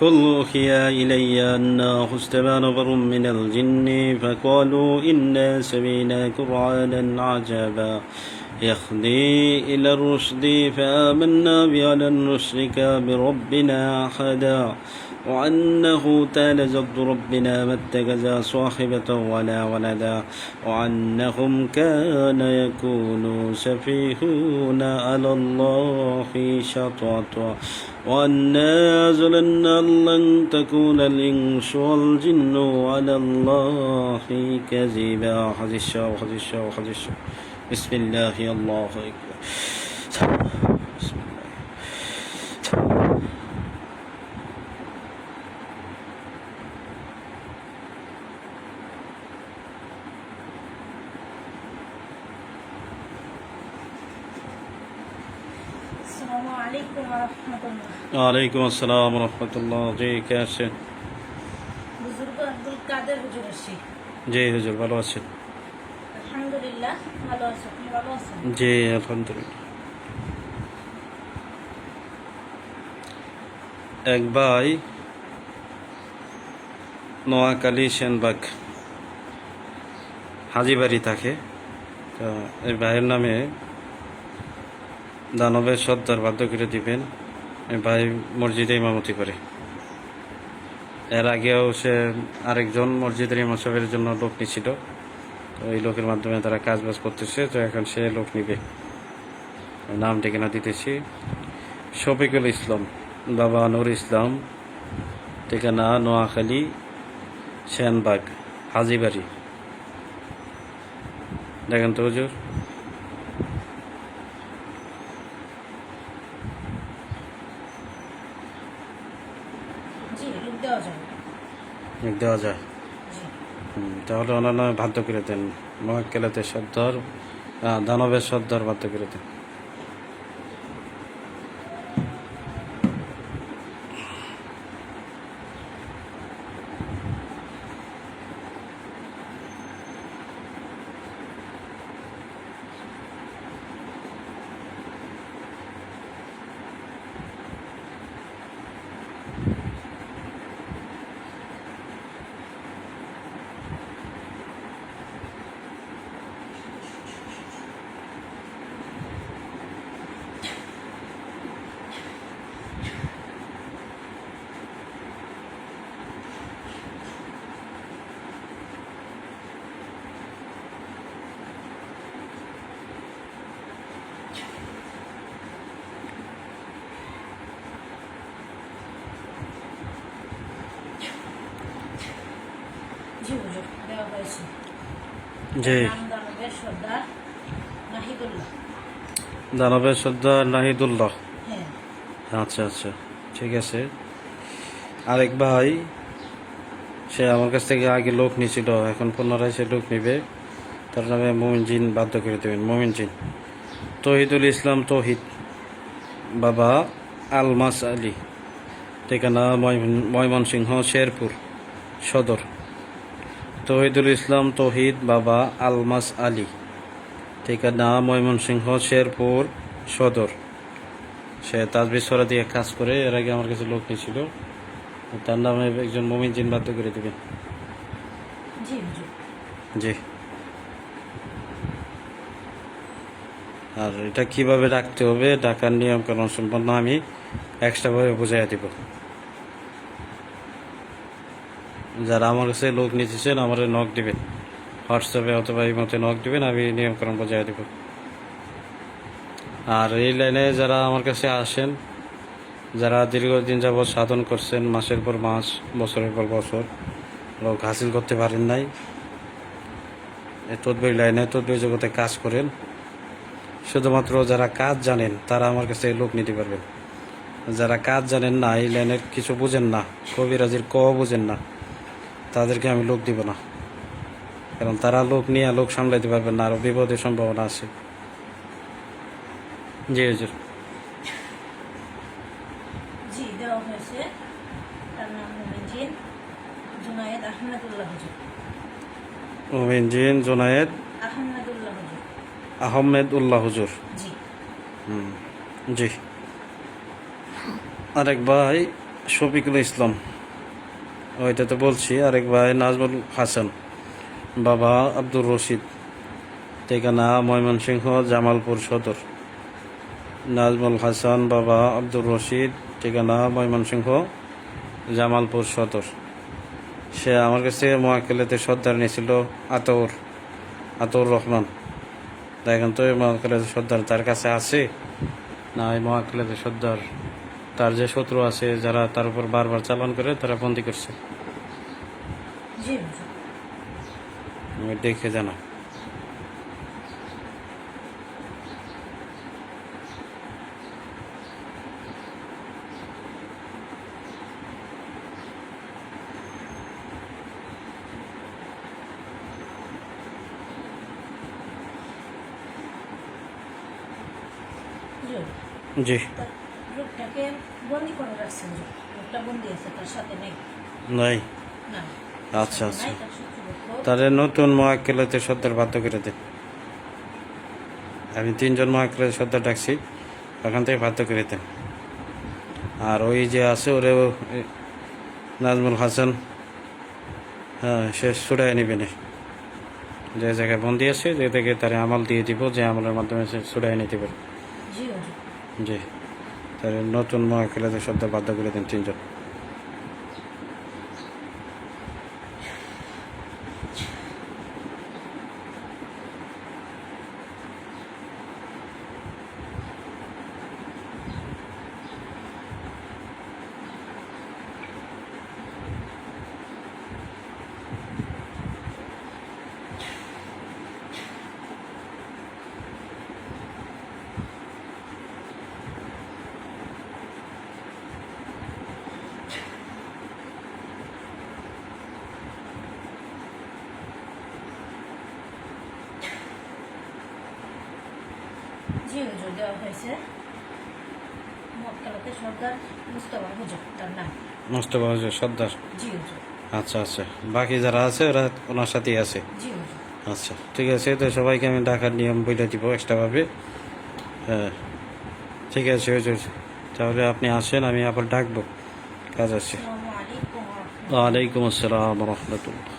قل أوحي إلي أنه استمع نفر من الجن فقالوا إنا سمعنا قرآنا عجبا. يهدي إلى الرشد فآمنا به لن نشرك بربنا أحدا وأنه تعالى جد ربنا ما اتخذ صاحبة ولا ولدا وأنهم كان يكون سفيهون على الله شططا وأنا ظننا لن تكون الإنس والجن على الله كذبا. حديث الشاو حديث الشاو حديث الشاو. بسم الله الله أكبر بسم الله السلام عليكم ورحمة الله ওয়ালাইকুম আসসালাম রহমতুল্লাহ জি কে আছেন বুজুর্গ আব্দুল কাদের হুজুর আসি জি হুজুর ভালো আছেন জি, আলহামদুলিল্লাহ। এক ভাই নোয়াখালী সেনবাগ হাজিবাড়ি থাকে। তো এই ভাইয়ের নামে দানবের সর্দার বাধ্য করে দিবেন। এই ভাই মসজিদে ইমামতি করে। এর আগেও সে আরেকজন মসজিদের ইমাম সাহেবের জন্য লোক নিছিল। তো এই লোকের মাধ্যমে তারা কাজ বাজ করতেছে তো এখন সে লোক নিবে। নাম ঠিকানা দিতেছি? শফিকুল ইসলাম বাবা নুর ইসলাম ঠিকানা নোয়াখালী সেনবাগ হাজিবাড়ি। দেখেন তো হুজুর। দেওয়া যায়। তাহলে ওনার নামে বাধ্য করে দেন মহাকেলাতে সর্দার দানবের সর্দার বাধ্য করে দেন জি হুজুর দেওয়া হয়েছে জি। দানবের সর্দার নাহিদুল্লাহ। হ্যাঁ। আচ্ছা আচ্ছা ঠিক আছে। আরেক ভাই সে আমার কাছ থেকে আগে লোক নিয়েছিল এখন পুনরায় সে লোক নিবে। তার নামে মোমিন জিন বাধ্য করে দেবেন মোমিন জিন। তহিদুল ইসলাম তহিদ বাবা আলমাস আলী ঠিকানা ময়মন- ময়মনসিংহ শেরপুর সদর। তহিদুল ইসলাম তহিদ বাবা আলমাস আলী। ঠিকানা ময়মনসিংহ শেরপুর সদর। সে তাজবির সরা দিয়ে কাজ করে এর আগে আমার কাছে লোক নিয়েছিল। তার নামে একজন মমিন জিন বাধ্য করে দেবেন। জি জি। আর এটা কীভাবে রাখতে হবে? ডাকার নিয়ম কারণ সম্পন্ন আমি এক্সট্রাভাবে বুঝাইয়া দিব। যারা আমার কাছে লোক নিতেছেন আমার নক দিবেন। হোয়াটসঅ্যাপে অথবা এই মতে নক দিবেন, আমি নিয়মকরণ বুঝাইয়া দিব। আর এই লাইনে যারা আমার কাছে আসেন, যারা দীর্ঘদিন যাবৎ সাধন করছেন, মাসের পর মাস, বছরের পর বছর, লোক হাসিল করতে পারেন নাই। তদবির লাইনে, তদবির জগতে কাজ করেন। শুধুমাত্র যারা কাজ জানেন, তারা আমার কাছে লোক নিতে পারবেন। যারা কাজ জানেন না, এই লাইনের কিছু বুঝেন না, কবিরাজির ক বুঝেন না। তাদেরকে আমি লোক দিব না। কারণ তারা লোক নিয়ে লোক সামলাইতে পারবেন না আরও বিপদের সম্ভাবনা আছে। জি হুজুর। জিন জোনায়েদ আহমেদ উল্লাহ হুজুর। জি। হুম, জি। আরেক ভাই শফিকুল ইসলাম। ওইটা তো বলছি, আরেক ভাই নাজমুল হাসান, বাবা আব্দুর রশিদ, ঠিকানা ময়মনসিংহ, জামালপুর সদর। নাজমুল হাসান, বাবা আব্দুর রশিদ, ঠিকানা ময়মনসিংহ, জামালপুর সদর। সে আমার কাছে মহাকেলেতে সর্দার নিয়েছিল আতর আতর রহমান। দেখেন তো এই মহাকেলেতে সর্দার তার কাছে আছে, না এই মহাকেলেতে সর্দার তার যে শত্রু আছে যারা তার উপর বারবার চালান করে তারা বন্দি করছে। দেখে জানা। জি। তার বন্দি করে রাখছেন? লোকটা বন্দি আছে তার সাথে নেই। নাই। না। আচ্ছা আচ্ছা। তাহলে নতুন মহাকেলাতে সর্দার বাধ্য করে দেন আমি তিনজন মহাকেলাতে সর্দার ডাকছি ওখান থেকে বাধ্য করে দেন আর ওই যে আছে ওরে নাজমুল হাসান। হ্যাঁ সে ছুড়াই নিবে না। যে জায়গায় বন্দি আছে যে থেকে তারা আমল দিয়ে দিব যে আমলের মাধ্যমে সে ছুড়াই নিতে পারে। জি। তাহলে নতুন মহাকিলাদের শব্দ বাধ্য করে দেন তিনজন। জি হুজুর দেওয়া হয়েছে। মক্কালাতে সর্দার মুস্তফা হুজুর তার নাম। মোস্তফা হুজুর সর্দার? আচ্ছা আচ্ছা। বাকি যারা আছে ওরা ওনার সাথেই আছে? আচ্ছা ঠিক আছে তো সবাইকে আমি ডাকার নিয়ম বলে দিব এক্সট্রাভাবে হ্যাঁ ঠিক আছে হুজুর। তাহলে আপনি আসেন আমি আবার ডাকবো। কাজ আছে। ওয়ালাইকুম আসসালাম রহমতুল্লাহ।